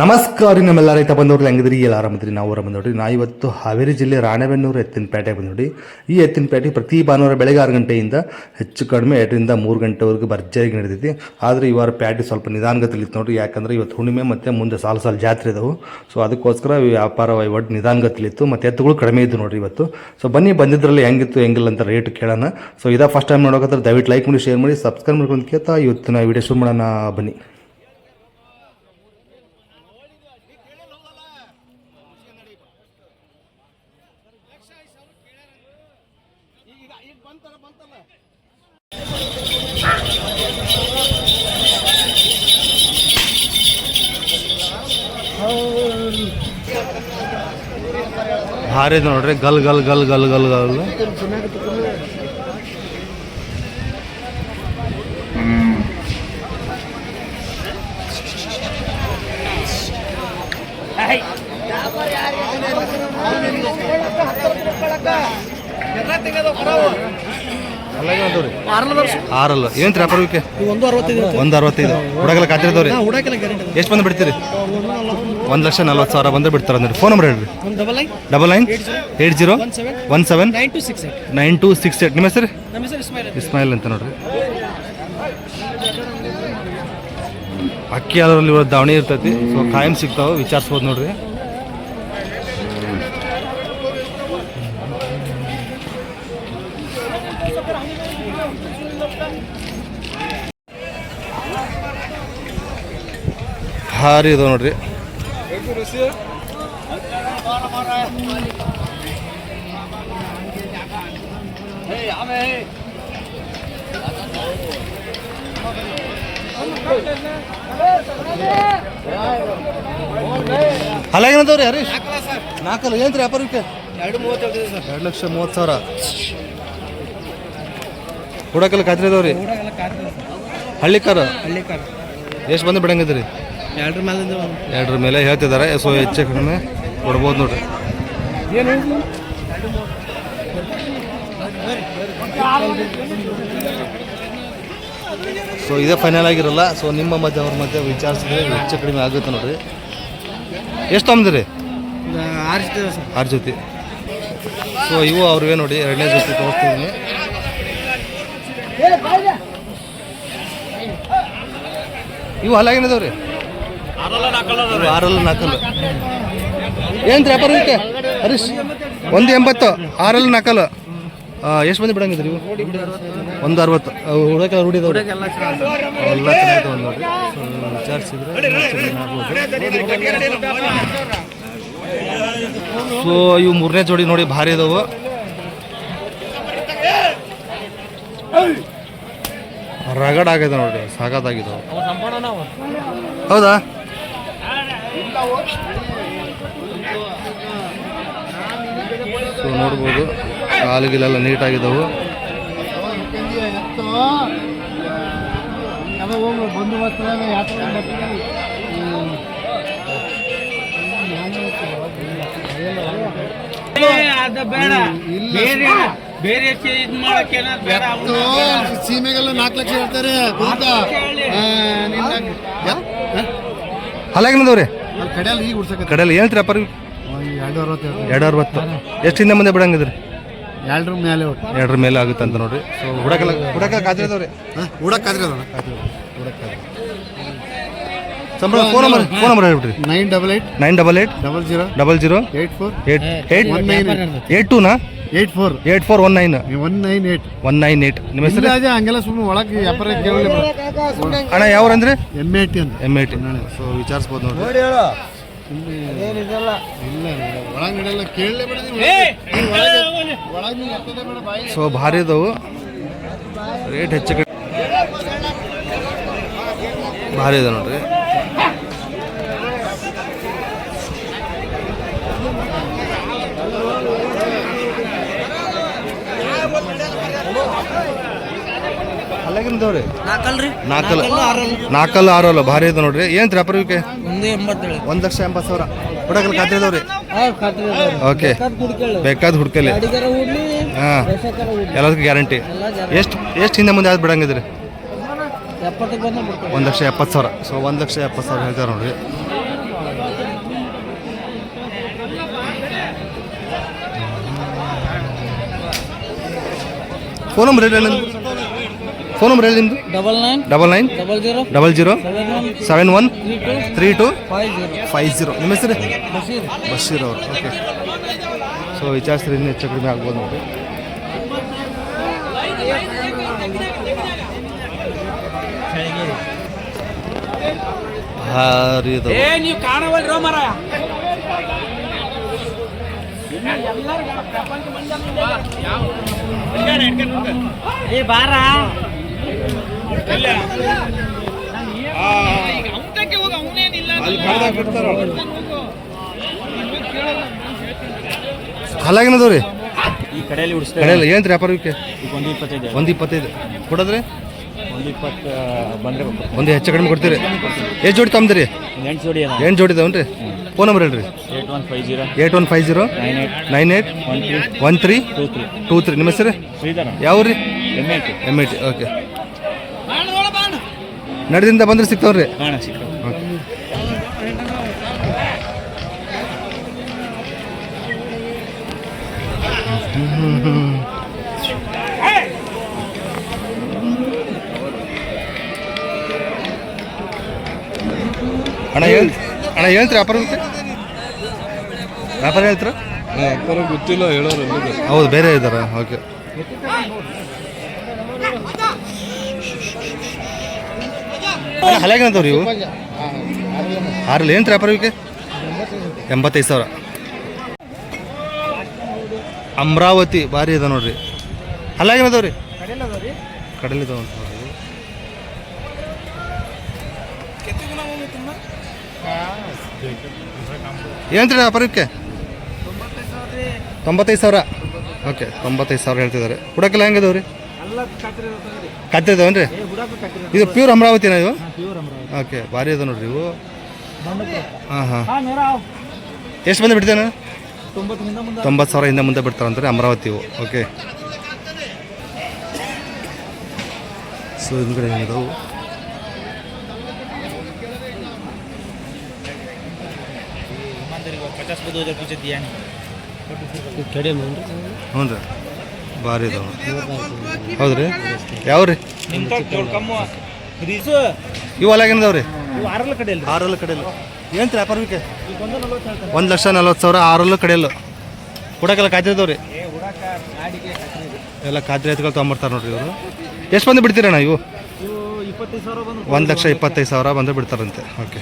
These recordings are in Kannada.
ನಮಸ್ಕಾರ ನಮ್ಮೆಲ್ಲ ರೈತ ಬಂದವ್ರು ಹೆಂಗಿದ್ರಿ? ಎಲ್ಲ ಆರಾಮದ್ರಿ? ನಾವು ಆರಾಮ ನೋಡ್ರಿ ನಾ ಇವತ್ತು ಹಾವೇರಿ ಜಿಲ್ಲೆ ರಾಣೆಬೆನ್ನೂರು ಎತ್ತಿನ ಪೇಟೆ ನೋಡಿ ಈ ಎತ್ತಿನ ಪೇಟೆ ಪ್ರತಿ ಭಾನುವಾರ ಬೆಳಗ್ಗೆ ಆರು ಗಂಟೆಯಿಂದ ಹೆಚ್ಚು ಕಡಿಮೆ ಎರಡರಿಂದ ಮೂರು ಗಂಟೆವರೆಗೂ ಭರ್ಜರಿಗೆ ನಡೆದಿದೆ. ಆದರೆ ಈ ವಾರ ಪ್ಯಾಟಿ ಸ್ವಲ್ಪ ನಿಧಾನಗತಿಲಿತ್ತು ನೋಡ್ರಿ. ಯಾಕಂದ್ರೆ ಇವತ್ತು ಹುಣ್ಣಿಮೆ ಮತ್ತು ಮುಂದೆ ಸಾಲು ಸಾಲು ಜಾತ್ರೆ ಇದಾವೆ. ಸೊ ಅದಕ್ಕೋಸ್ಕರ ವ್ಯಾಪಾರ ವಹಿವಾಟು ನಿಧಾನಗತಿಲಿತ್ತು ಮತ್ತು ಎತ್ತುಗಳು ಕಡಿಮೆ ಇದ್ದು ನೋಡ್ರಿ ಇವತ್ತು. ಸೊ ಬನ್ನಿ, ಬಂದಿದ್ರಲ್ಲಿ ಹೆಂಗಿತ್ತು, ಹೆಂಗಿಲ್ಲ ಅಂತ ರೇಟ್ ಕೇಳೋಣ. ಸೊ ಇದೇ ಫಸ್ಟ್ ಟೈಮ್ ನೋಡೋಕಂದ್ರೆ ದಯವಿಟ್ಟು ಲೈಕ್ ಮಾಡಿ ಶೇರ್ ಮಾಡಿ ಸಬ್ಸ್ಕ್ರೈಬ್ ಮಾಡ್ಕೊಂಡು ಕೇಳ್ತಾ ಇವತ್ತಿನ ವಿಡಿಯೋ ಶುರು ಮಾಡೋಣ ಬನ್ನಿ. ಭಾರಿ ನೋಡ್ರಿ. ಗಲ್ ಗಲ್ ಗಲ್ ಗಲ್ ಗಲ್ ಗಲ್. ಆರಲ್ಲ ಏನು ವ್ಯಾಪಾರ ವಿಕೆ ಒಂದು ಅರವತ್ತೈದು ಹುಡಗಲ್ಲ ಕಾತಿರ್ದವ್ರಿ ಎಷ್ಟು ಬಂದು ಬಿಡ್ತೀರಿ? ಒಂದು ಲಕ್ಷ ನಲ್ವತ್ತು ಸಾವಿರ ಬಂದ್ರೆ ಬಿಡ್ತಾರೆ ಅಂದ್ರೆ. ಫೋನ್ ನಂಬರ್ ಹೇಳ್ರಿ. Double nine eight zero. One seven nine two six eight nine two six eight ನಿಮ್ಮ ಹೆಸರು? ಇಸ್ಮಾಯಿಲ್ ಅಂತ. ನೋಡ್ರಿ. ಅಕ್ಕಿ ಅದರಲ್ಲಿ ದಾವಣಿ ಇರ್ತೈತಿ. ಸೊ ಕಾಯಂ ಸಿಗ್ತಾವ. ವಿಚಾರಿಸ್ಬೋದು ನೋಡ್ರಿ. ಭಾರಿ ಇದಾವೆ ನೋಡ್ರಿ. ಅಲ್ಲ ಏನದವ್ರಿ ಹರೀಶ್? ನಾಲ್ಕಲ್ಲ ಏನು ರೀ ವ್ಯಾಪಾರಕ್ಕೆ? ಎರಡು ಮೂವತ್ತೈದು ಸರ್. ಎರಡು ಲಕ್ಷ ಮೂವತ್ತು ಸಾವಿರ. ಹುಡಕಲ್ಲ ಖಾತ್ರಿ ಅದಾವ್ರಿ ಹಳ್ಳಿಕಾರ? ಕಾತಿಲ್ಲ ಹಳ್ಳಿಕಾರ. ಹಳ್ಳಿ ಕಾರ ಎಷ್ಟು ಬಂದು ಬಿಡಂಗಿದ್ರಿ? ಎರಡರ ಮೇಲೆ ಎರಡರ ಮೇಲೆ ಹೇಳ್ತಿದ್ದಾರೆ ಸೊ ಹೆಚ್ಚು ಕಡಿಮೆ ಕೊಡ್ಬೋದು ನೋಡ್ರಿ. ಏನು? ಸೊ ಇದೇ ಫೈನಲ್ ಆಗಿರಲ್ಲ. ಸೊ ನಿಮ್ಮ ಮಧ್ಯೆ ಅವ್ರ ಮಧ್ಯೆ ವಿಚಾರಿಸಿದ್ರೆ ಹೆಚ್ಚು ಕಡಿಮೆ ಆಗುತ್ತೆ ನೋಡ್ರಿ. ಎಷ್ಟು ತೊಗೊಂಡಿರಿ ಆರು ಜೊತೆ. ಆರು ಜೊತೆ. ಸೊ ಇವು ಅವ್ರಿಗೆ ನೋಡಿ ಎರಡನೇ ಜೊತೆ ತೋರಿಸ್ತಿದ್ದೀನಿ ಇವು ಹಲಾಗಿನದವ್ರಿ ಆರಲ್ಲ ನಾಲ್ಕಲ್ಲ ಏನು ವ್ಯಾಪಾರ ಇದಕ್ಕೆ? ಹರೀಶ್, ಒಂದು ಎಂಬತ್ತು, ಆರಲ್ಲ ನಾಲ್ಕಲ್ಲ ಎಷ್ಟು ಮಂದಿ ಬಿಡಂಗಿದ್ರಿ ಇವು? ಒಂದು ಅರವತ್ತು. ಹುಡುಕ ರೂಢಿದವ್ರಿ? ಎಲ್ಲ ಆಗ್ಬೋದು. ಸೊ, ಇವು ಮೂರನೇ ಜೋಡಿ ನೋಡಿ ಭಾರಿ ಇದಾವು. ರಗಡ್ ಆಗಿದೆ ನೋಡ್ರಿ ಸಾಕಾಗಿದ್ದಾವೆ ಹೌದಾ? ಸೊ ನೋಡ್ಬೋದು ಕಾಲುಗಿಲೆಲ್ಲ ನೀಟಾಗಿದ್ದಾವು ಬೇಡ. ಬೇರೆ ಇದು ಮಾಡಕ್ಕೆ ಸೀಮೆಗೆಲ್ಲ ನಾಲ್ಕು ಲಕ್ಷ ಹೇಳ್ತಾರೆ ಗೊತ್ತಾ ಹಲಾಗಿನದವ್ರಿ ಕಡೆಯಲ್ಲಿ ಈಗ ಉಡ್ಸಕ್ಕೆ ಕಡೆಯಲ್ಲಿ ವ್ಯಾಪಾರ ಎರಡು ಅರವತ್ತು ಎರಡು ಅರವತ್ತು ಎಷ್ಟು ಹಿಂದೆ ಮುಂದೆ ಬಿಡಂಗಿದ್ರಿ ಎರಡರ ಮೇಲೆ ಎರಡರ ಮೇಲೆ ಆಗುತ್ತೆ ಅಂತ ನೋಡ್ರಿ ಸೊ ಹುಡಕಲ್ಲ ಹುಡಕ ಕಾದ್ರಿದವ್ರಿ ಉಡಕ್ಕಾದ್ರೆ ಸಂಬಳ phone number phone number ಹೇಳ್ಬಿಟ್ರಿ nine double eight nine double eight double zero double zero eight four eight eight eight ಟೂನಾ eight four eight four one nine one nine eight one nine eight ನಿಮ್ಮ ಹೆಸರು? ಅದೇ ಹಂಗೆಲ್ಲ ಸುಮ್ಮನೆ ಒಳಗೆ ವ್ಯಾಪಾರ ಕೇಳಲಿ ಅಣ್ಣ ಯಾವ್ರಂದ್ರೆ? ಎಂ ಎ ಟಿ ಅಂತ. ಎಂ ಐ ಟಿ ಸೊ ವಿಚಾರಿಸ್ಬೋದು ನೋಡಿ ಸೊ ಭಾರಿ ಇದಾವು. ರೇಟ್ ಹೆಚ್ಚು ಕಡಿಮೆ. ಭಾರಿ ಇದೆ ನೋಡ್ರಿ. ಅಲ್ಲಾಗಿಂದವ್ರಿ ನಾಲ್ಕಲ್ರಿ ನಾಲ್ಕಲ್ಲ ಆರಲ್ಲ ನಾಲ್ಕಲ್ಲ ಆರಲ್ಲ ಭಾರಿ ಇದೆ ನೋಡ್ರಿ. ಏನು ವ್ಯಾಪಾರಕ್ಕೆ ಒಂದು ಎಂಬತ್ತೇಳು ಒಂದು ಲಕ್ಷ ಎಂಬತ್ತು ಸಾವಿರ. ಹುಡಕಲ್ ಖಾತ್ರಿ ಇದಾವ್ರಿ ಓಕೆ. ಬೇಕಾದ ಹುಡ್ಕಲಿ ಹಾಂ. ಎಲ್ಲದಕ್ಕೂ ಗ್ಯಾರಂಟಿ. ಎಷ್ಟು ಎಷ್ಟು ಹಿಂದೆ ಮುಂದೆ ಯಾವ್ದು ಬಿಡಂಗಿದ್ರಿ? ಒಂದ್ ಲಕ್ಷ ಎಪ್ಪತ್ತು ಸಾವಿರ. ಸೊ ಒಂದು ಲಕ್ಷ ಎಪ್ಪತ್ತು ಸಾವಿರ ಹೇಳ್ತಾರೆ ನೋಡ್ರಿ. ಫೋನ್ ನಂಬರ್ ಹೇಳಿ ಫೋನ್ ನಂಬರ್ ಹೇಳಿ ನಿಮ್ದು? Double nine double nine double zero double zero seven one three two five zero ನಿಮ್ಮ ಹೆಸರು? ಬಶೀರ್. ಬಶೀರ್ ಅವರು. ಓಕೆ. ಸೊ ವಿಚಾರಿಸ್ತೀರಿ ಇನ್ನೂ ಹೆಚ್ಚು ಕಡಿಮೆ ಆಗ್ಬೋದು ನೋಡಿ. ಭಾರಿ ನೀವು ಕಾಣವಲ್ರೋ ಮರ ಏ ಬಾರ. ಹಲ್ಲಾಗಿನದು ರೀ ಈ ಕಡೆಯಲ್ಲಿ ಉಡಿಸ್ತಾರೆ ಕಡೆಯಲ್ಲ ಏನು ರೀ ವ್ಯಾಪಾರಕ್ಕೆ ಈಗ ಒಂದು ಇಪ್ಪತ್ತೈದು ಒಂದು ಇಪ್ಪತ್ತೈದು. ಕೊಡೋದ್ರಿ? ಒಂದು ಇಪ್ಪತ್ತು ಬಂದರೆ ಒಂದು ಹೆಚ್ಚು ಕಡಿಮೆ ಕೊಡ್ತೀರಿ. ಎಷ್ಟು ಜೋಡಿ ತಮ್ದ್ರಿ? ಎಂಟು ಜೋಡಿ ಎಂಟು ಏನು ಜೋಡಿ ಇದಾವನ್ ರೀ ಫೋನ್ ನಂಬರ್ ಹೇಳ್ರಿ. Eight one five zero. Eight one five zero. Nine eight. Nine eight. One three. One three. Two three. Two three. ನಿಮ್ಮ ಹೆಸರು? ಶ್ರೀಧರ ಯಾವ ರೀ M I T. M I T. Okay. ನಡೆದಿಂದ ಬಂದ್ರೆ ಸಿಗ್ತಾವ್ರಿ ಅಣ್ಣ ಹೇಳ್ ಅಣ್ಣ ಹೇಳ್ತೀರಿ ವ್ಯಾಪಾರ ಗೊತ್ತೆ ವ್ಯಾಪಾರ ಹೇಳ್ತೀರ? ಗೊತ್ತಿಲ್ಲ ಹೇಳೋರು ಹೌದು ಬೇರೆ ಇದ್ದಾರ ಓಕೆ. ಹಲ್ಯಾಗೇನದವ್ರಿ ಇವು? ಆರಲ್ಲಿ ಏನು ವ್ಯಾಪಾರ ಇವಕ್ಕೆ ಎಂಬತ್ತೈದು ಸಾವಿರ. ಅಮರಾವತಿ ಭಾರಿ ಅದ ನೋಡ್ರಿ. ಹಲಾಗಿನದವ್ರಿ ಕಡಲೆ ಅಂತ ಏನು ವ್ಯಾಪಾರಕ್ಕೆ ತೊಂಬತ್ತೈದು ಸಾವಿರ ಓಕೆ ತೊಂಬತ್ತೈದು ಸಾವಿರ ಹೇಳ್ತಿದ್ದಾರೆ. ಹುಡಕೆಲ್ಲ ಹೆಂಗಿದಾವೆ ಕತ್ತಿರ್ತಾವನ್ ರೀ ಇದು ಪ್ಯೂರ್ ಅಮರಾವತಿನ ಇವು ಓಕೆ ಭಾರಿ ಅದ ನೋಡ್ರಿ ಇವು. ಹಾಂ ಹಾಂ. ಎಷ್ಟು ಬಂದು ಬಿಡ್ತೇನೆ ತೊಂಬತ್ತು ಸಾವಿರ ಹಿಂದೆ ಮುಂದೆ ಬಿಡ್ತಾರಂತಾರೆ ಅಮರಾವತಿ ಓಕೆ. ಸೊ ಹಿಂದ್ಗಡೆ ಏನಿದಾವು? ಹ್ಞೂ ರೀ ಭಾರಿ ಇದಾವೆ. ಹೌದು ರೀ ಯಾವ ರೀ ಇವು ಅಲ್ಲಾಗೇನದಾವ ರೀ ಇವು ಆರಲ್ಲ ಕಡೆಯಲ್ಲ ಏನು ರೀ ವ್ಯಾಪಾರಕ್ಕೆ ಒಂದು ಲಕ್ಷ ನಲ್ವತ್ತು ಸಾವಿರ ಆರಲ್ಲೂ ಕಡೆಯಲ್ಲ ಹುಡಕೆಲ್ಲ ಕಾಯ್ತಿರ್ತಾವೆ ರೀ ಏ ಹುಡಾಕ ಗಾಡಿಗೆ ಕಟ್ರಿ ಎಲ್ಲ ಖಾತ್ರಿ ಎತ್ಗಳು ತೊಗೊಂಬರ್ತಾರೆ ನೋಡ್ರಿ ಇವರು. ಎಷ್ಟು ಬಂದು ಬಿಡ್ತೀರಣ್ಣ ಇವು? ಇವು ಇಪ್ಪತ್ತೈದು ಸಾವಿರ ಬಂದು ಒಂದು ಲಕ್ಷ ಇಪ್ಪತ್ತೈದು ಸಾವಿರ ಬಂದು ಬಿಡ್ತಾರಂತೆ. ಓಕೆ.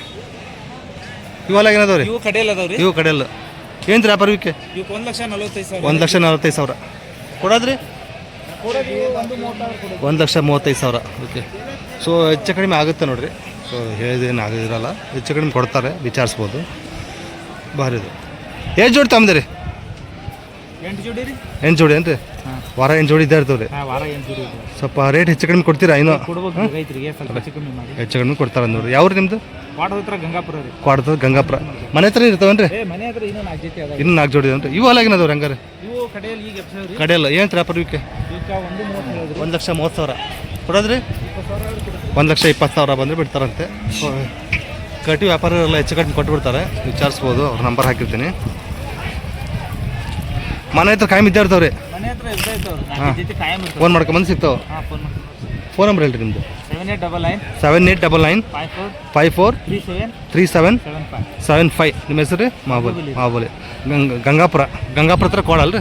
ಇವೆಲ್ಲ ಏನದಾವ ರೀ ಇವು ಕಡೆಯಲ್ಲ ಇವು ಕಡೆಯಲ್ಲ ಏನು ರೀ ವ್ಯಾಪಾರಕ್ಕೆ ಒಂದು ಲಕ್ಷ ನಲವತ್ತೈದು ಸಾವಿರ. ಕೊಡೋದ್ರಿ? ಕೊಡೋದು ಒಂದು ಲಕ್ಷ ಮೂವತ್ತೈದು ಸಾವಿರ. ಓಕೆ ಸೊ ಹೆಚ್ಚು ಕಡಿಮೆ ಆಗುತ್ತೆ ನೋಡಿರಿ. ಸೊ ಹೇಳಿದೇನು ಆಗೋದಿರಲ್ಲ. ಹೆಚ್ಚು ಕಡಿಮೆ ಕೊಡ್ತಾರೆ ವಿಚಾರಿಸ್ಬೋದು. ಭಾರಿ ಇದು. ಎಷ್ಟು ಜೋಡಿ ತಂದಿರಿ ಎಂಟು ಜೋಡಿ ರೀ. ಎಂಟು ಜೋಡಿ ಏನು ರೀ ವಾರ ಎಂಟು ಜೋಡಿ ಇದ್ದೇ ಇರ್ತವ್ರಿ ರೀ ವಾರ ಎಂಟು ಜೋಡಿ ಇದೆ ಸ್ವಲ್ಪ ರೇಟ್ ಹೆಚ್ಚು ಕಡಿಮೆ ಕೊಡ್ತೀರಾ ಇನ್ನೂ? ಹೆಚ್ಚು ಕಡಿಮೆ ಕೊಡ್ತಾರೆ ನೋಡ್ರಿ. ಯಾವ್ರಿ ನಿಮ್ಮದು ವಾಡ ಗಂಗಾಪುರ ರೀ. ಕ್ವಾಡ್ತದ ಗಂಗಾಪುರ. ಮನೆ ಹತ್ರ ಇರ್ತಾವನ್ರಿ ಇನ್ನೂ ನಾಲ್ಕು ಜೋಡಿ ಅದಾವ್ರಿ ಇವು ಅಲ್ಲಾಗಿನದವ್ರಿ ಹಂಗಾರೆ? ಕಡೆಯಲ್ಲಿ ಈಗ ಎಪ್ಸವ್ರಿ ಕಡೆಯಲ್ಲ ಏನು ವ್ಯಾಪಾರ ಇವಕ್ಕೆ ಇವಕ್ಕೆ ಒಂದು ಮೂವತ್ತು ಹೇಳಿದ್ರಿ. ಒಂದು ಲಕ್ಷ ಮೂವತ್ತು ಸಾವಿರ. ಕೊಡೋದ್ರಿ? ಒಂದು ಲಕ್ಷ ಇಪ್ಪತ್ತು ಸಾವಿರ ಬಂದ್ರೆ ಬಿಡ್ತಾರಂತೆ. ಕಟ್ಟಿ ವ್ಯಾಪಾರ ಎಲ್ಲ ಹೆಚ್ಚು ಕಡಿಮೆ ಕೊಟ್ಬಿಡ್ತಾರೆ. ವಿಚಾರಿಸ್ಬೋದು ಅವ್ರ ನಂಬರ್ ಹಾಕಿರ್ತೀನಿ. ಮನೆ ಹತ್ರ ಕಾಯಂ ಇದ್ದೇ ಇರ್ತಾವ್ರಿ. ಮನೆ ಹತ್ರ ಇರ್ತಾ ಇರ್ತಾವ್ರಿ. ಹಾಂ. ಫೋನ್ ಮಾಡ್ಕೊಂಬಂದು ಸಿಗ್ತಾವೆ? ಫೋನ್ ನಂಬರ್ ಹೇಳ್ರಿ ನಿಮ್ಮದು seven eight double nine seven eight double nine five four three seven seven five ನಿಮ್ಮ ಹೆಸರು? ರೀ ಮಹಾಬಲಿ ಮಹಾಬಲಿ ಗಂಗ ಗಂಗಾಪುರ. ಗಂಗಾಪುರ ಹತ್ರ ಕ್ವಾಡ್ ಅಲ್ರಿ?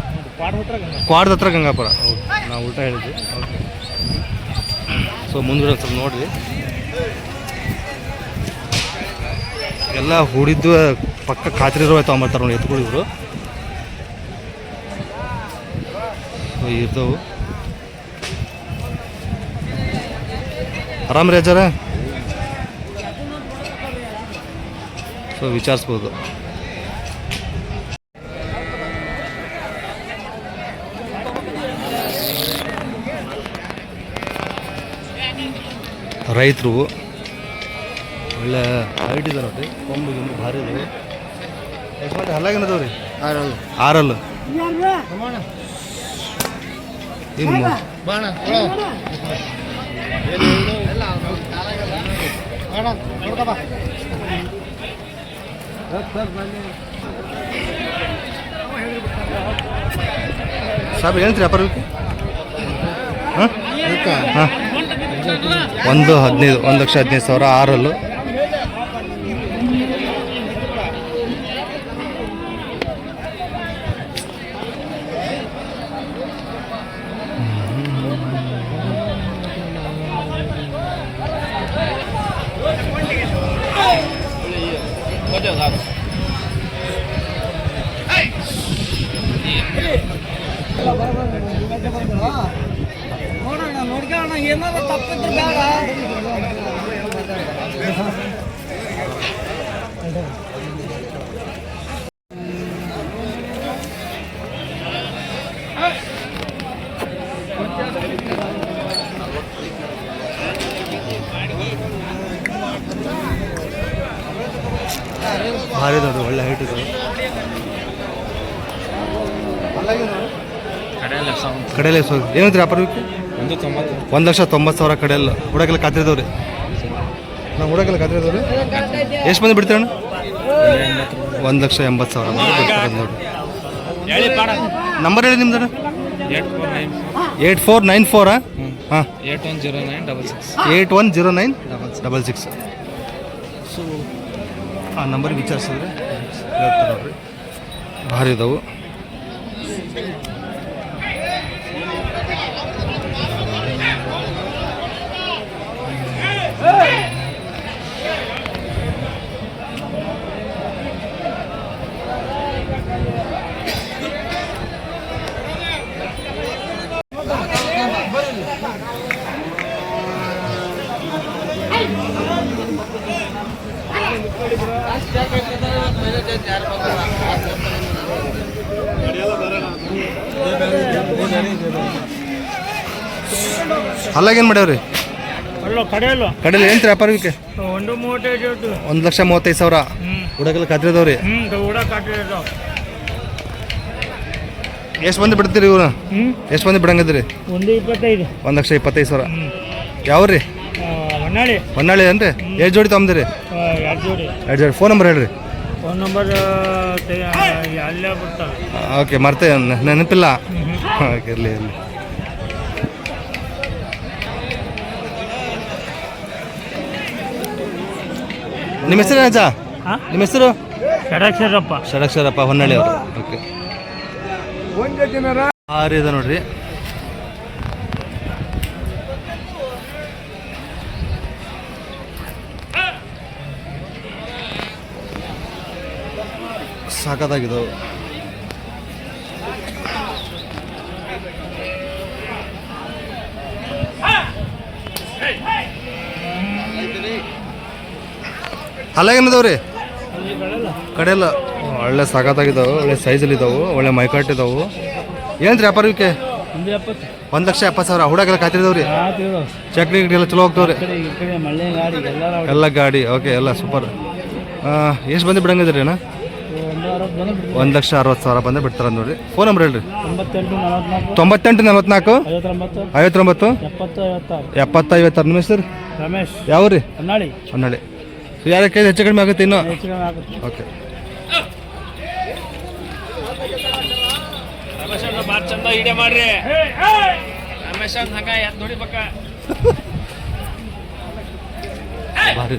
ಕ್ವಾಡ್ದ ಹತ್ರ ಗಂಗಾಪುರ. ಹೌದು. ನಾವು ಉಲ್ಟಾ ಹೇಳಿದ್ವಿ. ಓಕೆ. ಸೊ ಮುಂದ್ಗಡೆ ಸ್ವಲ್ಪ ನೋಡಿರಿ. ಎಲ್ಲ ಹೂಡಿದ್ದು ಪಕ್ಕ ಖಾತ್ರಿ ಇರೋ ತೊಗೊಂಬರ್ತಾರೆ ನೋಡಿ ಎತ್ಕೊಳ್ಳಿ ಇವರು. ಸೊ ಇರ್ತವು. ಆರಾಮ್ರಿ ಅಜ್ಜಾರ? ಸೊ ವಿಚಾರಿಸ್ಬೋದು. ರೈತರು ಒಳ್ಳೆ ಹೈಟ್ ಇದೆ ನೋಡ್ರಿ ಕೊಂಬು ಗಿಂಬು ಭಾರಿ ಇದಾವೆ ಎಷ್ಟು ಮಾಡಿ ಹಲ್ಲಾಗೇನದವ ರೀ ಆರಲ್ಲು. ಇನ್ನು ಬಾಣ ಸಾಬ್ ಹೇಳ್ತೀರಿ ಅದಕ್ಕೆ ಹಾಂ. ಒಂದು ಹದಿನೈದು ಒಂದು ಲಕ್ಷ ಹದಿನೈದು ಸಾವಿರ ಆರಲ್ಲು. ಏನಾದ್ರು ತಪ್ಪಿದ್ರೆ ಬೇಡ. ಭಾರಿ ದೊಡ್ಡ ಒಳ್ಳೆ ಹೈಟ್ ಇದು. ಕಡೆಯಲ್ಲ ಸೊ ಏನಂತ್ರಿ ವ್ಯಾಪಾರಕ್ಕೆ ಒಂದು ಲಕ್ಷ ತೊಂಬತ್ತು ಸಾವಿರ ಕಡೆಯಲ್ಲ ಹುಡಕೆಲ್ಲ ಕಾತಿರ್ದವ್ರಿ ನಾವು ಹುಡಕೆಲ್ಲ ಕಾತಿರ್ದವ್ರಿ ಎಷ್ಟು ಮಂದಿ ಬಿಡ್ತೀರಣ್ಣ? ಒಂದು ಲಕ್ಷ ಎಂಬತ್ತು ಸಾವಿರ ನೋಡಿ. ನಂಬರ್ ಹೇಳಿ ನಿಮ್ದು eight four nine four. Nine ಫೋರಾ? ಹಾಂ. Eight one zero nine double six. Eight one zero nine double six. So ಆ ನಂಬರ್ಗೆ ವಿಚಾರಿಸಿದ್ರೆ ಹೇಳ್ತಾರೆ ನೋಡ್ರಿ. ಭಾರಿ ಇದಾವು. ಅಲ್ಲಾಗೇನು ಮಾಡ್ಯಾವ್ರಿ? ಕಡಲ ಏನ್ ವ್ಯಾಪಾರಕ್ಕೆ ಒಂದು ಮೂವತ್ತೈದು ಒಂದು ಲಕ್ಷ ಮೂವತ್ತೈದು ಸಾವಿರ. ಹುಡಕೆಲ್ಲ ಕಾಟಿರೋದು ಎಷ್ಟು ಮಂದಿ ಬಿಡ್ತೀರಿ ಇವ್ರು? ಎಷ್ಟು ಮಂದಿ ಬಿಡಂಗಿದ್ರಿ ಒಂದು ಇಪ್ಪತ್ತೈದು. ಒಂದು ಲಕ್ಷ ಇಪ್ಪತ್ತೈದು ಸಾವಿರ. ಯಾವ್ರಿ? ಹೊನ್ನಾಳಿ. ಹೊನ್ನಾಳಿ ಏನ್ರಿ? ಎಷ್ಟು ಜೋಡಿ ತಗೊಂಬಂದಿರಿ ಎರಡು ಜೋಡಿ. ಎರಡು ಫೋನ್ ನಂಬರ್ ಹೇಳ್ರಿ. ಫೋನ್ ನಂಬರ್ ಓಕೆ ಮರ್ತೆ ನೆನಪಿಲ್ಲ. ಓಕೆ ಇರಲಿ ಇರಲಿ. ನಿಮ್ಮ ಹೆಸರು ಅಜ್ಜ? ನಿಮ್ಮ ಹೆಸರು? ಷಡಕ್ಷರಪ್ಪ. ಷಡಕ್ಷರಪ್ಪ ಹೊನ್ನಳ್ಳಿ ಅವರು. ಓಕೆ ಇದೆ ನೋಡ್ರಿ. ಸಾಕಾಗಿದ್ದವು ಅಲ್ಲಾಗೇನದವ್ರಿ ಕಡೆಯಲ್ಲ. ಒಳ್ಳೆ ಸಾಕಾಗಿದ್ದಾವೆ ಒಳ್ಳೆ ಸೈಜಲ್ಲಿ ಇದ್ದಾವೆ ಒಳ್ಳೆ ಮೈಕಾಟ್ ಇದಾವೆ ಏನ್ರಿ ವ್ಯಾಪಾರಕ್ಕೆ ಇವಕ್ಕೆ ಒಂದು ಲಕ್ಷ ಎಪ್ಪತ್ತು ಸಾವಿರ. ಹುಡಾಗೆಲ್ಲ ಖಾತಿರಿದವ್ರಿ ಚಕ್ರಿ ಎಲ್ಲ ಚಲೋ ಹೋಗ್ತಾವ್ರಿ. ಎಲ್ಲ ಗಾಡಿ ಓಕೆ ಎಲ್ಲ ಸೂಪರ್ ಎಷ್ಟು ಬಂದು ಬಿಡಂಗಿದ್ರಿ ಅಣ್ಣ? ಒಂದು ಲಕ್ಷ ಅರವತ್ತು ಸಾವಿರ ಬಂದು ಬಿಡ್ತಾರ ನೋಡ್ರಿ ಫೋನ್ ನಂಬರ್ ಹೇಳ್ರಿ. ತೊಂಬತ್ತೆಂಟು ನಲವತ್ನಾಲ್ಕು. ಐವತ್ತೊಂಬತ್ತು. ಎಪ್ಪತ್ತು ಐವತ್ತಾರು. ಎಪ್ಪತ್ತು ಐವತ್ತಾರು ನಿಮ್ಮ ಹೆಸರು? ರಮೇಶ್. ಯಾವ ರೀ ಹೊನ್ನಾಳಿ. ಹೊನ್ನಾಳಿ. ಯಾರಕ್ಕೆ ಹೆಚ್ಚು ಕಡಿಮೆ ಆಗುತ್ತೆ ಇನ್ನು? ಹೆಚ್ಚು ಕಡಿಮೆ ಆಗುತ್ತೆ. ಓಕೆ ಚಂದ ಇಡೆ ಮಾಡ್ರಿ. ರಮೇಶ್ ಹಂಗ ಯಾತ್ ನೋಡಿ ಬಕ್ಕ ಭಾರಿ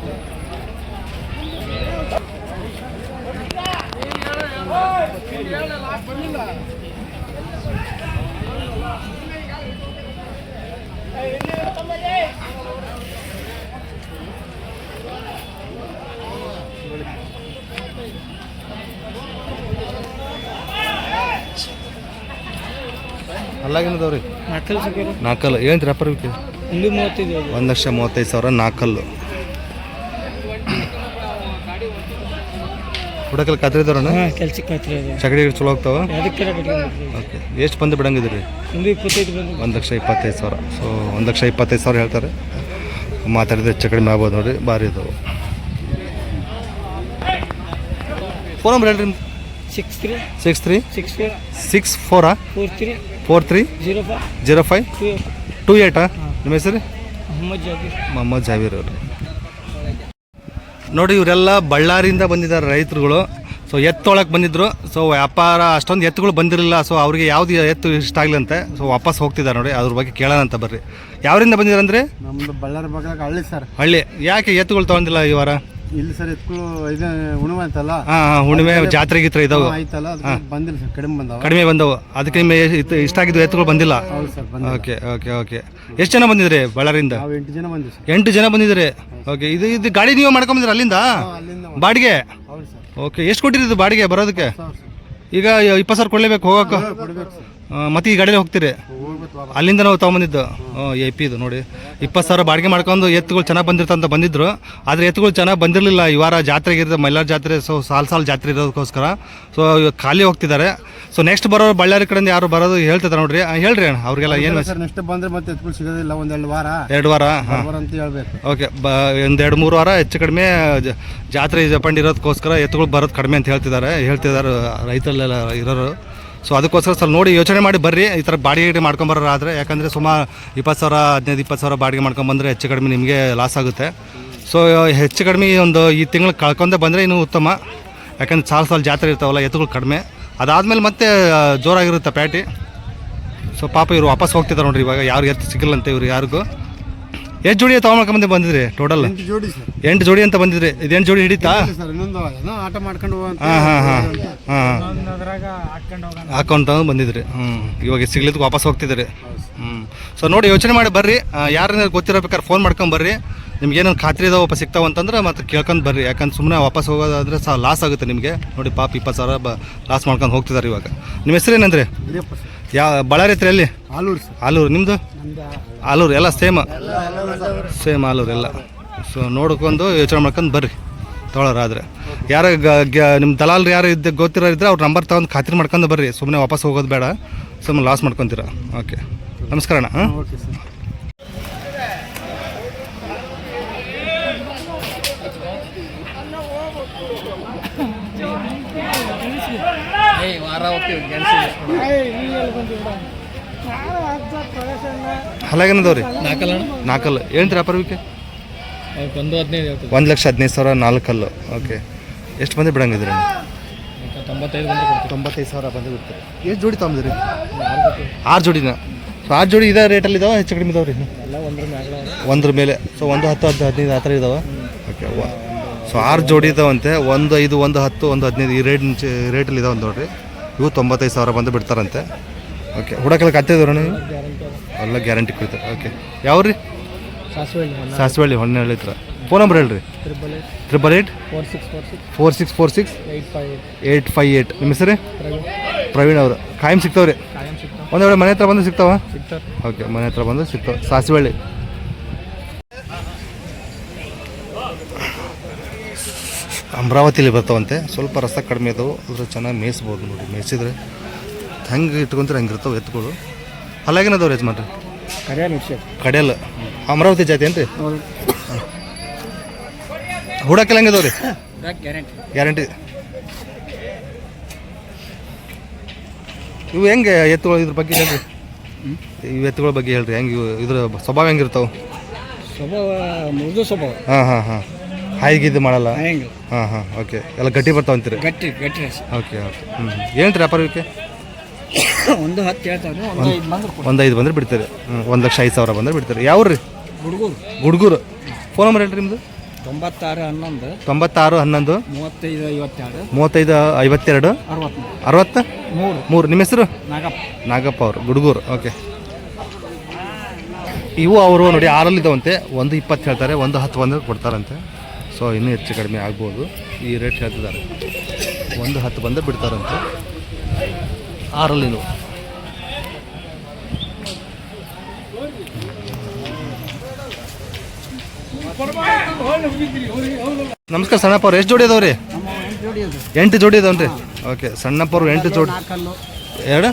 ಅಲ್ಲಾಗೇನದವ್ರಿ? ನಾಲ್ಕಲ್ಲು ಸಿಕ್ಕಿರು ನಾಲ್ಕಲ್ಲ ಏನು ವ್ಯಾಪಾರಕ್ಕೆ ಒಂದು ಮೂವತ್ತೈದು ಒಂದು ಲಕ್ಷ ಮೂವತ್ತೈದು ಸಾವಿರ ನಾಲ್ಕಲ್ಲು. ಹುಡಕಲ್ಲಿ ಕತ್ರಿದವ್ರಣ್ಣ ಹಾಂ ಕೆಲ್ಸಕ್ಕೆ ಹತ್ತಿರ ಇದೆ ಚಗಡಿ ಚಲೋ ಹೋಗ್ತಾವ? ಅದಕ್ಕೆ ಓಕೆ. ಎಷ್ಟು ಬಂದು ಬಿಡಂಗಿದ್ರಿ ಒಂದು ಇಪ್ಪತ್ತೈದು ಬಂದು. ಒಂದು ಲಕ್ಷ ಇಪ್ಪತ್ತೈದು ಸಾವಿರ. ಸೊ ಒಂದು ಲಕ್ಷ ಇಪ್ಪತ್ತೈದು ಸಾವಿರ ಹೇಳ್ತಾರೆ. ಮಾತಾಡಿದ್ರೆ ಹೆಚ್ಚು ಕಡಿಮೆ ಆಗ್ಬೋದು ನೋಡಿ. ಭಾರಿ ಇದಾವೆ. ಫೋನ್ ನಂಬರ್ ಹೇಳ್ರಿ. Six three six three six four six ಫೋರಾ four three four three zero five zero five two ಏಯ್ಟಾ ನಿಮ್ಮ ಹೆಸರು? ಮೊಹಮ್ಮದ್ ಜಾಬೀರ್ ಮೊಹಮ್ಮದ್ ಜಾವೀರ್ ಅವರು. ನೋಡಿ ಇವರೆಲ್ಲ ಬಳ್ಳಾರಿಯಿಂದ ಬಂದಿದ್ದಾರೆ ರೈತರುಗಳು. ಸೊ ಎತ್ತೊಳಕ್ಕೆ ಬಂದಿದ್ರು. ಸೊ ವ್ಯಾಪಾರ ಅಷ್ಟೊಂದು ಎತ್ತುಗಳು ಬಂದಿರಲಿಲ್ಲ. ಸೊ ಅವರಿಗೆ ಯಾವ್ದು ಎತ್ತು ಇಷ್ಟ ಆಗ್ಲಂತೆ ಸೊ ವಾಪಸ್ ಹೋಗ್ತಿದ್ದಾರೆ ನೋಡಿ. ಅದ್ರ ಬಗ್ಗೆ ಕೇಳೋಣ ಅಂತ ಬರ್ರಿ. ಯಾವರಿಂದ ಬಂದಿದ್ರಂದ್ರೆ? ನಮ್ದು ಬಳ್ಳಾರಿ ಹಳ್ಳಿ ಸರ್. ಹಳ್ಳಿ. ಯಾಕೆ ಎತ್ತುಗಳು ತಗೊಂಡಿಲ್ಲ ಈ ವಾರ? ಇಲ್ಲಿ ಸರ್ ಇದು ಉಣವ ಅಂತಲ್ಲ? ಹಾಂ ಹಾಂ ಹುಣ್ಣಿಮೆ ಜಾತ್ರೆ ಗೀತ್ರೆ ಇದಾವೆ. ಆಯ್ತಲ್ಲ ಅದಕ್ಕೆ ಬಂದಿಲ್ಲ ಸರ್ ಕಡಿಮೆ ಬಂದವ. ಕಡಿಮೆ ಬಂದವು. ಅದಕ್ಕೆ ಇತ್- ಇಷ್ಟ ಆಗಿದ್ದು ಎತ್ತುಗಳು ಬಂದಿಲ್ಲ? ಹೌದು ಸರ್ ಬಂದ ಓಕೆ ಓಕೆ ಓಕೆ. ಎಷ್ಟು ಜನ ಬಂದಿದ್ರಿ ಬಳ್ಳಾರಿಯಿಂದ? ನಾವು ಎಂಟು ಜನ ಬಂದಿವಿ ಸರ್. ಎಂಟು ಜನ ಬಂದಿದ್ರಿ. ಓಕೆ ಇದು ಇದು ಗಾಡಿ ನೀವು ಮಾಡ್ಕೊಂಬಂದಿರ ಅಲ್ಲಿಂದ? ಅಲ್ಲಿಂದ ಬಾಡಿಗೆ? ಹೌದು ಸರ್. ಓಕೆ ಎಷ್ಟು ಕೊಟ್ಟಿದ್ದು ಬಾಡಿಗೆ ಬರೋದಕ್ಕೆ? ಸಾವಿರ ಸರ್. ಈಗ ಇಪ್ಪತ್ತು ಸಾವಿರ ಕೊಡಲೇಬೇಕು ಹೋಗಕ್ಕೆ? ಕೊಡ್ಬೇಕು ಸರ್. ಆ, ಮತ್ತೆ ಈ ಗಾಡಿಯಲ್ಲಿ ಹೋಗ್ತೀರಿ. ಅಲ್ಲಿಂದ ನಾವು ತೊಗೊಂಬಂದಿದ್ದು ಎ ಪಿ ಇದು ನೋಡಿ. ಇಪ್ಪತ್ತು ಸಾವಿರ ಬಾಡಿಗೆ ಮಾಡ್ಕೊಂಡು ಎತ್ತುಗಳು ಚೆನ್ನಾಗಿ ಬಂದಿರ್ತಂತ ಬಂದಿದ್ರು. ಆದರೆ ಎತ್ತುಗಳು ಚೆನ್ನಾಗಿ ಬಂದಿರಲಿಲ್ಲ. ಈ ವಾರ ಜಾತ್ರೆಗೆ ಇರುತ್ತೆ ಮೈಲಾರ ಜಾತ್ರೆ ಸೊ ಸಾಲು ಸಾಲು ಜಾತ್ರೆ ಇರೋದಕ್ಕೋಸ್ಕರ. ಸೊ ಖಾಲಿ ಹೋಗ್ತಿದ್ದಾರೆ. ಸೊ ನೆಕ್ಸ್ಟ್ ಬರೋರು ಬಳ್ಳಾರಿ ಕಡೆಯಿಂದ ಯಾರು ಬರೋದು ಹೇಳ್ತಿದ್ದಾರೆ ನೋಡ್ರಿ. ಹೇಳ್ರಿ ಅಣ್ಣ ಅವ್ರಿಗೆಲ್ಲ ಏನು ಸರ್ ನೆಕ್ಸ್ಟ್ ಬಂದರೆ ಮತ್ತೆ ಸಿಗೋದಿಲ್ಲ ಒಂದೆರಡು ವಾರ. ಎರಡು ವಾರ ಹಾಂ. ಅಂತ ಹೇಳ್ಬೇಕು. ಓಕೆ ಬ ಒಂದು ಎರಡು ಮೂರು ವಾರ ಹೆಚ್ಚು ಕಡಿಮೆ ಜಾತ್ರೆ ಜಪಂಡಿರೋದಕ್ಕೋಸ್ಕರ ಎತ್ತುಗಳು ಬರೋದು ಕಡಿಮೆ ಅಂತ ಹೇಳ್ತಿದ್ದಾರೆ. ಹೇಳ್ತಿದ್ದಾರೆ ರೈತರಲ್ಲೆಲ್ಲ ಇರೋರು. ಸೊ ಅದಕ್ಕೋಸ್ಕರ ಸ್ವಲ್ಪ ನೋಡಿ, ಯೋಚನೆ ಮಾಡಿ ಬರ್ರಿ. ಈ ಥರ ಬಾಡಿಗೆ ಮಾಡ್ಕೊಂಬರೋರು ಆದರೆ, ಯಾಕಂದರೆ ಸುಮಾರು ಇಪ್ಪತ್ತು ಸಾವಿರ, ಹದಿನೈದು, ಇಪ್ಪತ್ತು ಸಾವಿರ ಬಾಡಿಗೆ ಮಾಡ್ಕೊಂಬಂದ್ರೆ ಹೆಚ್ಚು ಕಡಿಮೆ ನಿಮಗೆ ಲಾಸ್ ಆಗುತ್ತೆ. ಸೊ ಹೆಚ್ಚು ಕಡಿಮೆ ಒಂದು ಈ ತಿಂಗಳು ಕಳ್ಕೊಂಡೆ ಬಂದರೆ ಇನ್ನೂ ಉತ್ತಮ. ಯಾಕಂದ್ರೆ ಸಾಲು ಸಾಲು ಜಾತ್ರೆ ಇರ್ತಾವಲ್ಲ, ಎತ್ತುಗಳು ಕಡಿಮೆ. ಅದಾದಮೇಲೆ ಮತ್ತೆ ಜೋರಾಗಿರುತ್ತೆ ಪ್ಯಾಟಿ. ಸೊ ಪಾಪ ಇವರು ವಾಪಸ್ ಹೋಗ್ತಿದ್ದಾರೆ ನೋಡ್ರಿ ಇವಾಗ. ಯಾರು ಎತ್ತು ಸಿಕ್ಕಿಲ್ಲಂತೆ ಇವ್ರು ಯಾರಿಗೂ. ಎಷ್ಟು ಜೋಡಿ ತೊಗೊಂಡ್ಕೊಂಬಂದು ಬಂದಿದ್ರಿ ಟೋಟಲ್ ಎಂಟು ಜೋಡಿ ಸರ್. ಎಂಟು ಜೋಡಿ ಅಂತ ಬಂದಿದ್ರಿ ಇದೇನು ಜೋಡಿ ಹಿಡಿತಾ? ಇಲ್ಲ ಸರ್ ಇನ್ನೊಂದು ಏನೋ ಆಟ ಮಾಡ್ಕೊಂಡು ಹೋಗಂತ ಹಾಂ ಹಾಂ ಹಾಂ ಹಾಂ. ಹಾಕೊಂಡು ಬಂದಿದ್ರಿ ಹ್ಞೂ ಇವಾಗ ಸಿಗ್ಲಿದ್ದು ವಾಪಸ್ ಹೋಗ್ತಿದ್ದೀರಿ ಹ್ಞೂ ಸೊ ನೋಡಿ ಯೋಚನೆ ಮಾಡಿ ಬರ್ರಿ. ಯಾರನ್ನ ಗೊತ್ತಿರಬೇಕಾದ್ರೆ ಫೋನ್ ಮಾಡ್ಕೊಂಡು ಬರ್ರಿ. ನಿಮ್ಗೆ ಏನೋ ಖಾತ್ರಿ ಇದಾವೆ ವಾಪಸ್ ಸಿಗ್ತಾವ ಅಂತಂದ್ರೆ ಮತ್ತೆ ಕೇಳ್ಕೊಂಡು ಬರ್ರಿ. ಯಾಕಂದ್ರೆ ಸುಮ್ಮನೆ ವಾಪಸ್ ಹೋಗೋದಾದ್ರೆ ಸಹ ಲಾಸ್ ಆಗುತ್ತೆ ನಿಮಗೆ. ನೋಡಿ ಪಾಪ ಇಪ್ಪತ್ತು ಸಾವಿರ ಬ ಲಾಸ್ ಮಾಡ್ಕೊಂಡು ಹೋಗ್ತಿದ್ದಾರೆ ಇವಾಗ. ನಿಮ್ಮ ಹೆಸರೇನಂದ್ರೆ ಹಿರಿಯಪ್ಪ ಸರ್ ಯಾ ಬಳ್ಳಾರಿ ಹತ್ರ ಎಲ್ಲಿ? ಆಲೂರು ಸರ್. ಆಲೂರು. ನಿಮ್ಮದು ಆಲೂರು. ಎಲ್ಲ ಸೇಮ್? ಸೇಮ್ ಆಲೂರು ಎಲ್ಲ. ಸೊ ನೋಡ್ಕೊಂಡು ಯೋಚನೆ ಮಾಡ್ಕೊಂಡು ಬರ್ರಿ. ತೊಗೊಳೋರಾದ್ರೆ. ಯಾರ ನಿಮ್ಮ ದಲಾಲ್ ಯಾರು ಇದ್ದ ಗೊತ್ತಿರೋ ಇದ್ರೆ ಅವ್ರ ನಂಬರ್ ತಗೊಂಡು ಖಾತ್ರಿ ಮಾಡ್ಕೊಂಡು ಬರ್ರಿ. ಸುಮ್ಮನೆ ವಾಪಸ್ ಹೋಗೋದು ಬೇಡ. ಸುಮ್ಮನೆ ಲಾಸ್ ಮಾಡ್ಕೊತೀರ. ಓಕೆ ನಮಸ್ಕಾರ ಅಣ್ಣ ಹಾಂ ಹಲಾಗೇನದವ್ರಿ ನಾಲ್ಕಲ್ಲ ನಾಲ್ಕಲ್ಲು ವ್ಯಾಪಾರ ವಿಕೆ ಒಂದು ಹದಿನೈದು ಒಂದು ಲಕ್ಷ ಹದಿನೈದು ಸಾವಿರ ನಾಲ್ಕಲ್ಲು ಓಕೆ. ಎಷ್ಟು ಮಂದಿ ಬಿಡಂಗಿದ್ರಿ? ತೊಂಬತ್ತೈದು ತೊಂಬತ್ತೈದು ಸಾವಿರ ಬಂದು ಬಿಡ್ತೀರಿ. ಎಷ್ಟು ಜೋಡಿ ತೊಗೊಂಡಿರಿ ಆರು ಜೋಡಿನ? ಸೊ ಆರು ಜೋಡಿ ಇದೇ ರೇಟಲ್ಲಿ ಇದಾವೆ ಹೆಚ್ಚು ಕಡಿಮೆ ಇದಾವೆ ರೀ ಎಲ್ಲ ಒಂದ್ರ ಮ್ಯಾಗಳ ಒಂದ್ರ ಮೇಲೆ. ಸೊ ಒಂದು ಹತ್ತು ಹತ್ತು ಹದಿನೈದು ಆ ಥರ ಇದಾವೆ? ಓಕೆ ಸೊ ಆರು ಜೋಡಿ ಇದಾವಂತೆ. ಒಂದು ಐದು ಒಂದು ಹತ್ತು ಒಂದು ಹದಿನೈದು ಈ ರೇಟ್ ರೇಟಲ್ಲಿ ಇದಾವೆ ನೋಡ್ರಿ. ಇವು ತೊಂಬತ್ತೈದು ಸಾವಿರ ಬಂದು ಬಿಡ್ತಾರಂತೆ. ಓಕೆ ಹುಡಕೆಲ್ಲ ಕತ್ತೆ ಇದಾರೆ ನೀವು? ಎಲ್ಲ ಗ್ಯಾರಂಟಿ ಕೊಡ್ತಾರೆ ಓಕೆ ಯಾವ ರೀ ಸಾಸಿವೆ ಹೊಣ್ಣೆ ಹತ್ರ ಫೋನ್ ನಂಬರ್ ಹೇಳ್ರಿ. Triple eight four six four six four six eight five eight eight five eight ನಿಮ್ಮ ಹೆಸರು? ಪ್ರವೀಣ್. ಅವರು. ಖಾಯಂ ಸಿಗ್ತಾವ್ರಿ? ಒಂದು ವೇಳೆ ಮನೆ ಹತ್ರ ಬಂದು ಸಿಗ್ತಾವ? ಓಕೆ ಮನೆ ಹತ್ರ ಬಂದು ಸಿಗ್ತಾವೆ. ಸಾಸಿವಳ್ಳಿ ಅಮರಾವತಿಲಿ ಬರ್ತಾವಂತೆ. ಸ್ವಲ್ಪ ರಸ ಕಡಿಮೆ ಇದಾವೆ ಅದ್ರ ಚೆನ್ನಾಗಿ ಮೇಯಿಸ್ಬೋದು ನೋಡಿ ಮೇಯಿಸಿದ್ರೆ. ಹೆಂಗೆ ಇಟ್ಕೊಂತಾರೆ ಹಂಗೆ ಇರ್ತಾವೆ ಎತ್ತುಗಳು ಅಲ್ಲಾಗೇನದವ್ರಿ ಯಜಮಾನ್ರಿ? ಕಡೆಯಲ್ಲ ಅಮರಾವತಿ ಜಾತಿ ಏನ್ರಿ? ಹುಡಕೆಲ್ಲ ಹೆಂಗದವ್ರಿ ಗ್ಯಾರಂಟಿ. ಗ್ಯಾರಂಟಿ. ಇವು ಹೆಂಗೆ ಎತ್ತುಗಳು ಇದ್ರ ಬಗ್ಗೆ ಹೇಳ್ರಿ? ಇವು ಎತ್ತುಗಳ ಬಗ್ಗೆ ಹೇಳ್ರಿ. ಹೆಂಗೆ ಇವು ಇದ್ರ ಸ್ವಭಾವ ಹೆಂಗಿರ್ತಾವೆ? ಸ್ವಭಾವ ಮೃದು ಸ್ವಭಾವ. ಹಾಂ ಹಾಂ ಹಾಂ. ಹಾಯ್ಗಿದ್ದು ಮಾಡಲ್ಲ? ಹೆಂಗೆ? ಹಾಂ ಹಾಂ ಓಕೆ ಎಲ್ಲ ಗಟ್ಟಿ ಬರ್ತಾವ ಅಂತೀರಿ? ಗಟ್ಟಿ ಗಟ್ಟಿ ರಸ ಓಕೆ ಓಕೆ ಹ್ಞೂ ಏನಂತೀರಿ ವ್ಯಾಪಾರಕ್ಕೆ? ಒಂದು ಹತ್ತು ಹೇಳ್ತಾವೆ ಒಂದು ಐದು ಬಂದ್ರೆ ಕೊಡು ಒಂದು ಐದು ಬಂದ್ರೆ ಬಿಡ್ತಾರೆ. ಹ್ಞೂ ಒಂದು ಲಕ್ಷ ಐದು ಸಾವಿರ ಬಂದ್ರೆ ಬಿಡ್ತಾರೆ. ಯಾವ ರೀ ಹುಡುಗರು ಗುಡ್ಗೂರು. ಫೋನ್ ನಂಬರ್ ಹೇಳ್ರಿ ನಿಮ್ಮದು ತೊಂಬತ್ತಾರು ಹನ್ನೊಂದು. ತೊಂಬತ್ತಾರು ಹನ್ನೊಂದು. ಮೂವತ್ತೈದು ಐವತ್ತೆರಡು. ಮೂವತ್ತೈದು ಐವತ್ತೆರಡು. ಅರವತ್ತ್ಮೂರು ಅರವತ್ತು? ಮೂರು. ಮೂರು. ನಿಮ್ಮ ಹೆಸರು? ನಾಗಪ್ಪ. ನಾಗಪ್ಪ ಅವರು. ಗುಡುಗೂರು. ಓಕೆ ಇವು ಅವರು ನೋಡಿ ಆರಲ್ಲಿದ್ದವಂತೆ. ಒಂದು ಇಪ್ಪತ್ತು ಹೇಳ್ತಾರೆ ಒಂದು ಹತ್ತು ಬಂದ್ರೆ ಕೊಡ್ತಾರಂತೆ. ಸೊ ಇನ್ನೂ ಹೆಚ್ಚು ಕಡಿಮೆ ಆಗ್ಬೋದು. ಈ ರೇಟ್ ಹೇಳ್ತಿದ್ದಾರೆ. ಒಂದು ಹತ್ತು ಬಂದ ಬಿಡ್ತಾರಂತೆ. ಆರಲ್ಲಿ ನಮಸ್ಕಾರ ಸಣ್ಣಪ್ಪ ಅವ್ರು ಎಷ್ಟು ಜೋಡಿ ಅದಾವ್ರಿ? ಎಂಟು ಜೋಡಿ ಅದಾವನ್ರಿ? ಓಕೆ ಸಣ್ಣಪ್ಪ ಅವ್ರು ಎಂಟು ಜೋಡಿ. ಎರಡು?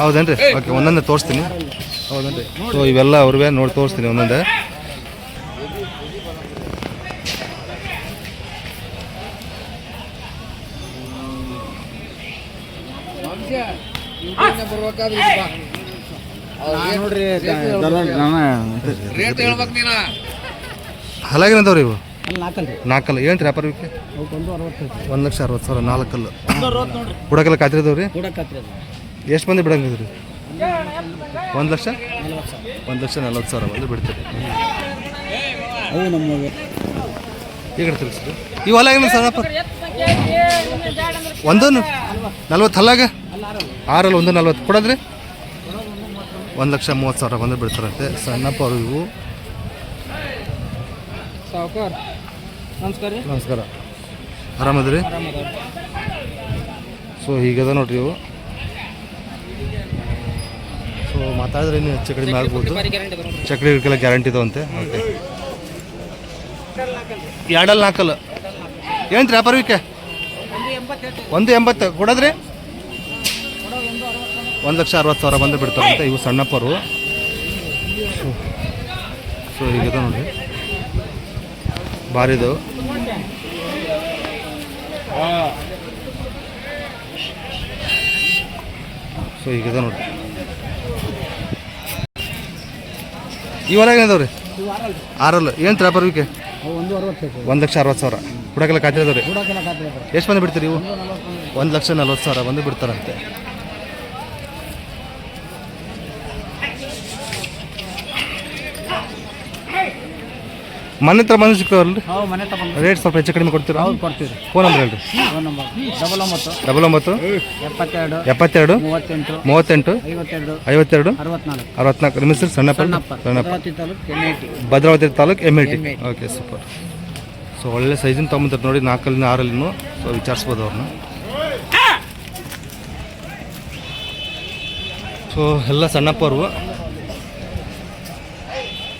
ಹೌದೇನ್ರಿ? ಓಕೆ, ಒಂದೊಂದೇ ತೋರಿಸ್ತೀನಿ. ಹೌದೇನ್ರಿ? ಸೊ, ಇವೆಲ್ಲ ಅವ್ರಿಗೆ ನೋಡಿ ತೋರಿಸ್ತೀನಿ ಒಂದೊಂದೇ. ನೋಡ್ರಿ ಹಲಾಗಿನದವ್ರಿ ಇವು? ನಾಲ್ಕಲ್ಲ ಏನು ರೀ ವ್ಯಾಪಾರ ಅರವತ್ತೈದು ಒಂದು ಲಕ್ಷ ಅರವತ್ತು ಸಾವಿರ ನಾಲ್ಕಲ್ಲ. ಬಿಡೋಕೆಲ್ಲ ಖಾತ್ರಿ ಅದಾವ ರೀ? ಕೂಡಕ್ಕತ್ರಿ ಎಷ್ಟು ಮಂದಿ ಬಿಡಂಗಿದ್ರಿ ಒಂದು ಲಕ್ಷ? ಒಂದ್ ಲಕ್ಷ ನಲ್ವತ್ತು ಸಾವಿರ ಬಂದು ಬಿಡ್ತೀರಿ. ಅವು ಈಗ ತಿಳಿಸ್ರಿ ಈ ಹೊಲ ಏನು ಸರ್ ಒಂದು ನಲ್ವತ್ತು ಹಲ್ಲಾಗ ಆರಲ್ಲಿ ಒಂದು ನಲ್ವತ್ತು ಕೊಡೋದ್ರಿ? ಒಂದು ಲಕ್ಷ ಮೂವತ್ತು ಸಾವಿರ ಬಂದು ಬಿಡ್ತಾರಂತೆ. ಸಣ್ಣಪ್ಪ ಅವರು ಇವು. ನಮಸ್ಕಾರ ನಮಸ್ಕಾರ. ಆರಾಮದ್ರಿ? ಸೊ ಹೀಗದ ನೋಡ್ರಿ ಇವು. ಸೊ ಮಾತಾಡಿದ್ರೆ ಇನ್ನು ಹೆಚ್ಚು ಕಡಿಮೆ ಆಗ್ಬೋದು. ಚಕ್ಡಿ ಗಿಡಕ್ಕೆಲ್ಲ ಗ್ಯಾರಂಟಿ ಇದಾವಂತೆ ಓಕೆ ಎರಡಲ್ಲಿ ನಾಲ್ಕಲ್ಲ ಏನು ರೀ ವ್ಯಾಪಾರವಿಕೆ ಒಂದು ಎಂಬತ್ತು ಕೊಡೋದ್ರಿ? ಒಂದು ಲಕ್ಷ ಅರವತ್ತು ಸಾವಿರ ಬಂದು ಬಿಡ್ತಾರಂತೆ ಇವು ಸಣ್ಣಪ್ಪರು. ಸೊ ಹೀಗಿದೆ ನೋಡಿ. ಭಾರಿದು ಸೊ ಹೀಗಿದೆ ನೋಡಿ. ಈ ಏನಿದಾವ್ರಿ? ಆರಲ್ಲ. ಏನು ತರ ಅವು ಒಂದು ಲಕ್ಷ ಅರವತ್ತು ಸಾವಿರ. ಹುಡಕೆಲ್ಲ ಖಾತೆ ಇದಾವೆ ರೀ ಖಾತ್ರಿ ಅದ ಎಷ್ಟು ಬಂದು ಬಿಡ್ತೀರಿ ಇವು? ಒಂದು ಲಕ್ಷ ನಲ್ವತ್ತು ಸಾವಿರ ಬಂದು ಬಿಡ್ತಾರಂತೆ. ಮನೆ ಹತ್ರ ಬಂದು ಸಿಕ್ಕವಲ್ರಿ ನಾವು ಮನೆ ತಗೊಂಡು ರೇಟ್ ಸ್ವಲ್ಪ ಹೆಚ್ಚು ಕಡಿಮೆ ಕೊಡ್ತೀರಾ? ಹೌದು ಕೊಡ್ತೀವಿ. ಫೋನ್ ನಂಬರ್ ಹೇಳ್ರಿ. ಫೋನ್ ನಂಬರ್ ಡಬಲ್ ಒಂಬತ್ತು. ಡಬಲ್ ಒಂಬತ್ತು? ಎಪ್ಪತ್ತೆರಡು. ಎಪ್ಪತ್ತೆರಡು? ಮೂವತ್ತೆಂಟು. ಮೂವತ್ತೆಂಟು? ಐವತ್ತೆರಡು. ಐವತ್ತೆರಡು? ಅರವತ್ನಾಲ್ಕು. ಅರವತ್ನಾಲ್ಕು. ನಿಮ್ಮ ಹೆಸರು Sannappa Bhadravati taluk M I T. Okay super so ಒಳ್ಳೆ ಸೈಜಿನ ತೊಗೊಂಬಂತಾರೆ ನೋಡಿ ನಾಲ್ಕಲ್ಲಿನ ಆರಲ್ಲಿನೂ. ಸೊ ವಿಚಾರಿಸ್ಬೋದು ಅವ್ರನ್ನ. ಸೊ ಎಲ್ಲ ಸಣ್ಣಪ್ಪರು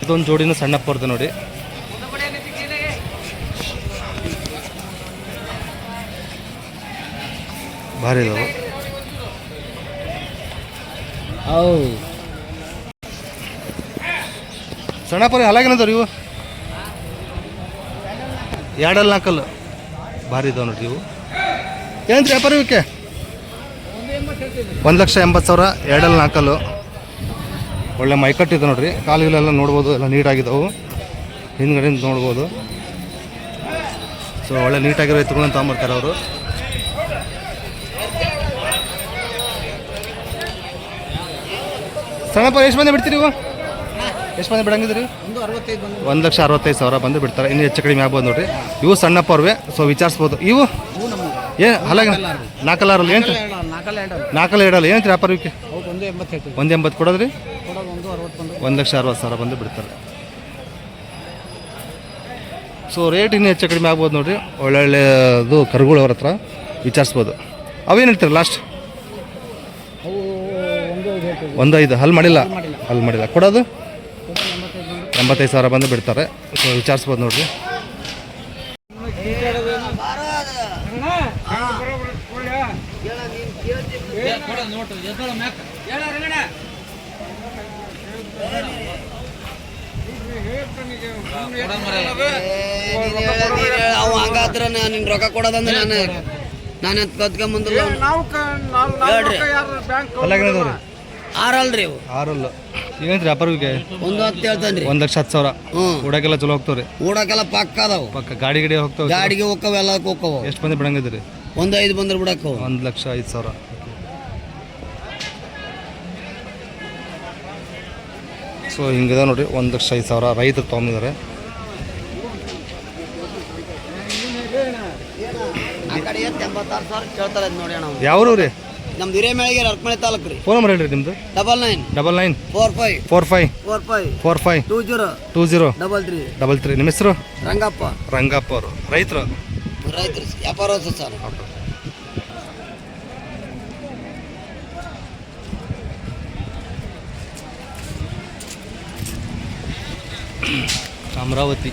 ಇದೊಂದು ಜೋಡಿನ ಸಣ್ಣಪ್ಪರ್ದು ನೋಡಿ. ಭಾರಿ ಇದಾವೆ. ಹೌದು. ಸಣ್ಣಪ್ಪರಿ ಹಲಾಗೇನದವ್ರಿ ಇವು? ಎರಡಲ್ಲಿ ನಾಲ್ಕಲ್ಲು ಭಾರಿ ಇದಾವೆ ನೋಡ್ರಿ ಇವು. ಏನಂತ ವ್ಯಾಪಾರ ಇವಕ್ಕೆ? ಒಂದು ಲಕ್ಷ ಎಂಬತ್ತು ಸಾವಿರ ಎರಡಲ್ಲಿ ನಾಲ್ಕಲ್ಲು ಒಳ್ಳೆ ಮೈಕಟ್ಟಿದೆ ನೋಡ್ರಿ. ಕಾಲುಗಳೆಲ್ಲ ನೋಡ್ಬೋದು ಎಲ್ಲ ನೀಟಾಗಿದ್ದಾವೆ ಹಿಂದ್ಗಡೆಯಿಂದ ನೋಡ್ಬೋದು. ಸೊ ಒಳ್ಳೆ ನೀಟಾಗಿರೋ ಎತ್ತುಗಳನ್ನ ತಗೊಂಬರ್ತಾರೆ ಅವರು. ಸಣ್ಣಪ್ಪ, ಎಷ್ಟು ಮಂದಿ ಬಿಡ್ತೀರಿ ಇವು ಎಷ್ಟು ಮಂದಿ ಬಿಡಂಗಿದ್ರಿ? ಒಂದು ಲಕ್ಷ ಅರವತ್ತೈದು ಸಾವಿರ ಬಂದು ಬಿಡ್ತಾರೆ. ಇನ್ನು ಹೆಚ್ಚು ಕಡಿಮೆ ಆಗ್ಬೋದು ನೋಡ್ರಿ. ಇವು ಸಣ್ಣಪ್ಪ ಅವ್ರವೆ ಸೊ ವಿಚಾರಿಸ್ಬೋದು. ಇವು? ಏನು ಹಲಾಗ ನಾಲ್ಕಲ್ಲಾರಲ್ಲ ಏನು ನಾಲ್ಕಲ್ಲ ಇಡಲ್ಲ ಏನು ವ್ಯಾಪಾರ ಇವಕ್ಕೆ ಅವಕ್ಕೆ ಒಂದು ಎಂಬತ್ತು ಕೊಡೋದ್ರಿ? ಕೊಡೋದು ಒಂದು ಲಕ್ಷ ಅರವತ್ತು ಸಾವಿರ ಬಂದು ಬಿಡ್ತಾರೆ. ಸೊ, ರೇಟ್ ಇನ್ನೂ ಹೆಚ್ಚು ಕಡಿಮೆ ಆಗ್ಬೋದು ನೋಡ್ರಿ. ಒಳ್ಳೊಳ್ಳೆಯದು ಕರುಗಳು ಅವ್ರ ಹತ್ರ. ವಿಚಾರಿಸ್ಬೋದು. ಅವೇನು ಹೇಳ್ತೀರಿ ಲಾಸ್ಟ್? ಒಂದು ಐದು ಹಲ್ ಮಾಡಿಲ್ಲ. ಹಲ್ ಮಾಡಿಲ್ಲ. ಕೊಡೋದು? ಎಂಬತ್ತೈದು ಸಾವಿರ ಬಂದು ಬಿಡ್ತಾರೆ. ಸೊ ವಿಚಾರಿಸ್ಬೋದು ನೋಡ್ರಿ. ಅವ ಹಂಗಾದ್ರ ನಿನ್ ರೊಕ್ಕ ಕೊಡೋದಂದ್ರೆ ನಾನು ನಾನು ಅಂತ ಕದ್ಕೊಂಬಂದಿಲ್ಲ ಹೇಳ್ರಿ. ಹಲ್ಲಾಗಿನದವ್ರಿ ಆರಲ್ರಿ ಇವು. ಆರಲ್ಲ. ವ್ಯಾಪಾರವಿಗೆ ಒಂದು ಹತ್ತು ಹೇಳ್ತಾನ್ರಿ ಒಂದು ಲಕ್ಷ ಹತ್ತು ಸಾವಿರ. ಹ್ಮ್ ಉಡಕ್ಕೆಲ್ಲ ಚಲೋ ಹೋಗ್ತಾವ್ರಿ? ಊಡಕ್ಕೆಲ್ಲ ಪಕ್ಕ ಅದಾವು. ಪಕ್ಕ ಗಾಡಿ ಗಿಡಿ ಹೋಗ್ತಾವೆ ಗಾಡಿಗೆ ಹೋಕ್ಕವ ಎಲ್ಲದಕ್ಕೆ ಎಷ್ಟು ಮಂದಿ ಬಿಡಂಗಿದ್ರಿ ಒಂದು ಐದು ಬಂದ್ರೆ ಬಿಡಕ್ಕವು. ಒಂದು ಲಕ್ಷ ಐದು ಸಾವಿರ. ಸೊ ಹಿಂಗಿದೆ ನೋಡಿ ಒಂದು ಲಕ್ಷ ಐದು ಸಾವಿರ ರೈತರು ತೊಗೊಂಡಿದ್ದಾರೆ ಆ ಕಡೆ ಎತ್ತು ಎಂಬತ್ತಾರು ಸಾವಿರ ಕೇಳ್ತಾರೆ ನೋಡಿ ಅಣ್ಣ ರೀ ನಮ್ದು ಹಿರೇಮೇಳಿಗೆ ಅರ್ಕಮಳೆ ತಾಲೂಕು ರೀ ಫೋನ್ ನಂಬರ್ ಹೇಳ್ರಿ ನಿಮ್ಮದು double nine double nine four five four five four five four five two zero two zero double three double three ನಿಮ್ಮ ಹೆಸರು? ರಂಗಪ್ಪ. ರಂಗಪ್ಪ ಅವರು. ರೈತರು? ರೈತರು ವ್ಯಾಪಾರ ಸರ್. ಅಮರಾವತಿ.